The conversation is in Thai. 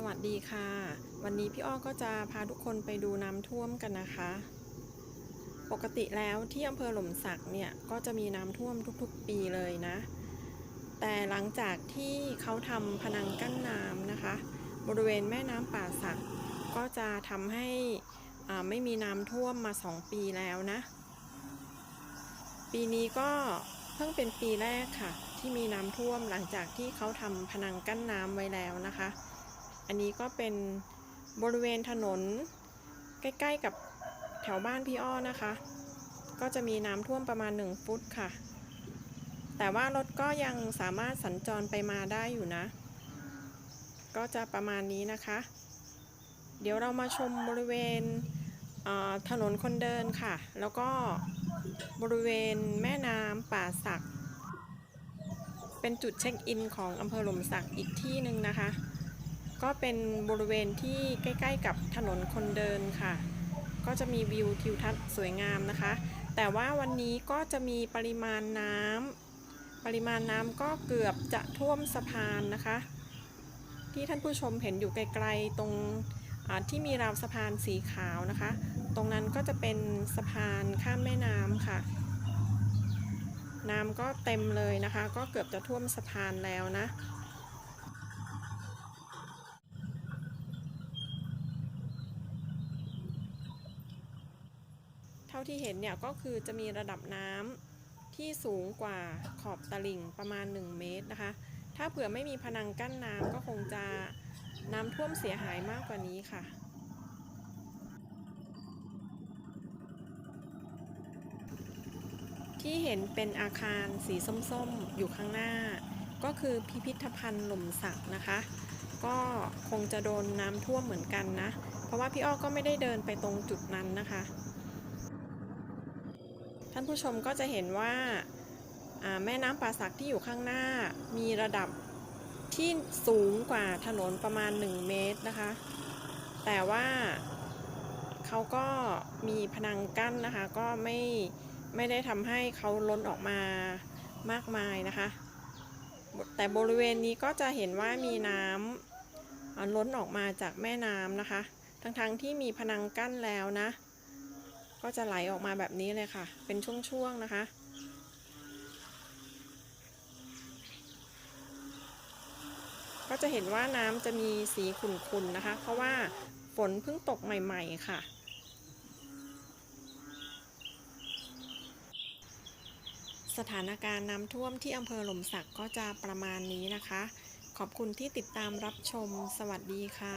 สวัสดีค่ะ วันนี้พี่อ้อก็จะพาทุกคนไปดูน้ำท่วมกันนะคะ ปกติแล้วที่อำเภอหล่มสักเนี่ยก็จะมีน้ำท่วมทุกๆปีเลยนะ แต่หลังจากที่เขาทำพนังกั้นน้ำนะคะ บริเวณแม่น้ำป่าสัก ก็จะทำให้อ่าไม่มีน้ำท่วมมา 2 ปีแล้วนะ ปีนี้ก็เพิ่งเป็นปีแรกค่ะ ที่มีน้ำท่วมหลังจากที่เขาทำพนังกั้นน้ำไว้แล้วนะคะ อันนี้ก็เป็นบริเวณถนนใกล้ๆกับแถวบ้านพี่อ้อนะคะ ก็จะมีน้ำท่วมประมาณ 1 ฟุตค่ะ แต่ว่ารถก็ยังสามารถสัญจรไปมาได้อยู่นะ ก็จะประมาณนี้นะคะ เดี๋ยวเรามาชมบริเวณเถนนคนเดินค่ะ แล้วก็บริเวณแม่น้ำป่าสัก เป็นจุดเช็คอินของอำเภอหล่มสักอีกที่หนึ่งนะคะ ก็เป็นบริเวณที่ใกล้ ๆ กับถนนคนเดินค่ะ ก็จะมีวิวทิวทัศน์สวยงามนะคะ แต่ว่าวันนี้ก็จะมีปริมาณน้ำปริมาณน้ำก็เกือบจะท่วมสะพานนะคะ ที่ท่านผู้ชมเห็นอยู่ไกลๆตรงที่มีราวสะพานสีขาวนะคะ ตรงนั้นก็จะเป็นสะพานข้ามแม่น้ำค่ะ น้ำก็เต็มเลยนะคะ ก็เกือบจะท่วมสะพานแล้วนะ ท่าที่เห็นเนี่ยก็คือจะมีระดับน้ำที่สูงกว่าขอบตลิ่งประมาณ 1 เมตรนะคะ ถ้าเผื่อไม่มีพนังกั้นน้ำก็คงจะน้ำท่วมเสียหายมากกว่านี้ค่ะที่เห็นเป็นอาคารสีส้มๆ อยู่ข้างหน้า ก็คือพิพิธภัณฑ์หล่มสักนะคะ ก็คงจะโดนน้ำท่วมเหมือนกันนะ เพราะว่าพี่อ้อก็ไม่ได้เดินไปตรงจุดนั้นนะคะ ท่านผู้ชมก็จะเห็นว่าแม่น้ำป่าสักที่อยู่ข้างหน้า มีระดับที่สูงกว่าถนนประมาณ 1 เมตรนะคะ แต่ว่าเขาก็มีพนังกั้นนะคะ ก็ไม่ไม่ได้ทำให้เขาล้นออกมามากมายนะคะ แต่บริเวณนี้ก็จะเห็นว่ามีน้ำล้นออกมาจากแม่น้ำนะคะ ทั้งๆทที่มีพนังกั้นแล้วนะ ก็จะไหลออกมาแบบนี้เลยค่ะ เป็นช่วงๆนะคะ ก็จะเห็นว่าน้ำจะมีสีขุ่นๆนะคะ เพราะว่าฝนเพิ่งตกใหม่ ๆ ค่ะสถานการณ์น้ำท่วมที่อำเภอหล่มสักก็จะประมาณนี้นะคะ ขอบคุณที่ติดตามรับชม สวัสดีค่ะ